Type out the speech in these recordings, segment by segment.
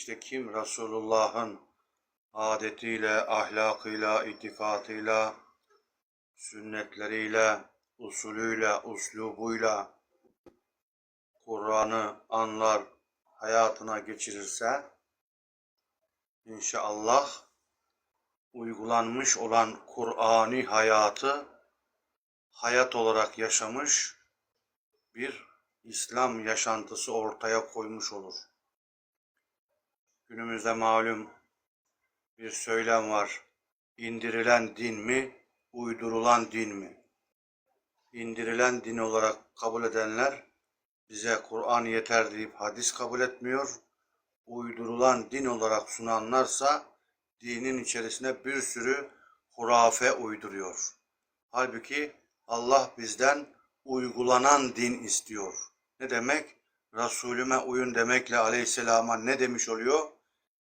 İşte kim Resulullah'ın adetiyle, ahlakıyla, itikatıyla, sünnetleriyle, usulüyle, uslubuyla Kur'an'ı anlar, hayatına geçirirse inşallah uygulanmış olan Kur'ani hayatı hayat olarak yaşamış bir İslam yaşantısı ortaya koymuş olur. Günümüzde malum bir söylem var. İndirilen din mi, uydurulan din mi? İndirilen din olarak kabul edenler bize Kur'an yeter deyip hadis kabul etmiyor. Uydurulan din olarak sunanlarsa dinin içerisine bir sürü hurafe uyduruyor. Halbuki Allah bizden uygulanan din istiyor. Ne demek? Resulüme uyun demekle aleyhisselama ne demiş oluyor?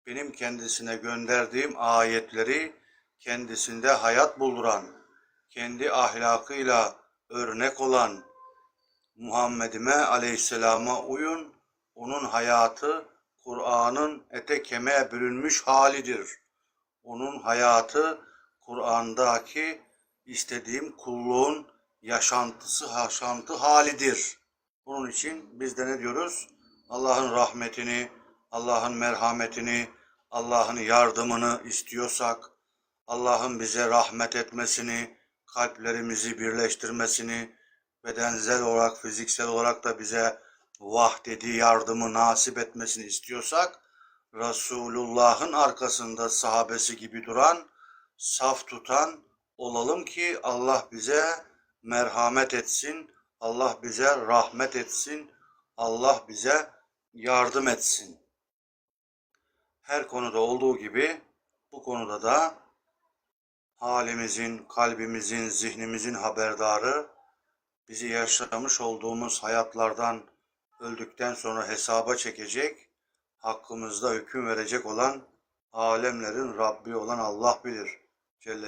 Benim kendisine gönderdiğim ayetleri kendisinde hayat bulduran, kendi ahlakıyla örnek olan Muhammed'ime aleyhisselama uyun. Onun hayatı Kur'an'ın ete kemiğe bürünmüş halidir. Onun hayatı Kur'an'daki istediğim kulluğun yaşantısı, yaşantı halidir. Bunun için biz de ne diyoruz? Allah'ın rahmetini, Allah'ın merhametini, Allah'ın yardımını istiyorsak, Allah'ın bize rahmet etmesini, kalplerimizi birleştirmesini, bedensel olarak, fiziksel olarak da bize vahdedi yardımı nasip etmesini istiyorsak, Resulullah'ın arkasında sahabesi gibi duran, saf tutan olalım ki Allah bize merhamet etsin, Allah bize rahmet etsin, Allah bize yardım etsin. Her konuda olduğu gibi bu konuda da halimizin, kalbimizin, zihnimizin haberdarı, bizi yaşamış olduğumuz hayatlardan öldükten sonra hesaba çekecek, hakkımızda hüküm verecek olan alemlerin Rabbi olan Allah bilir. Celle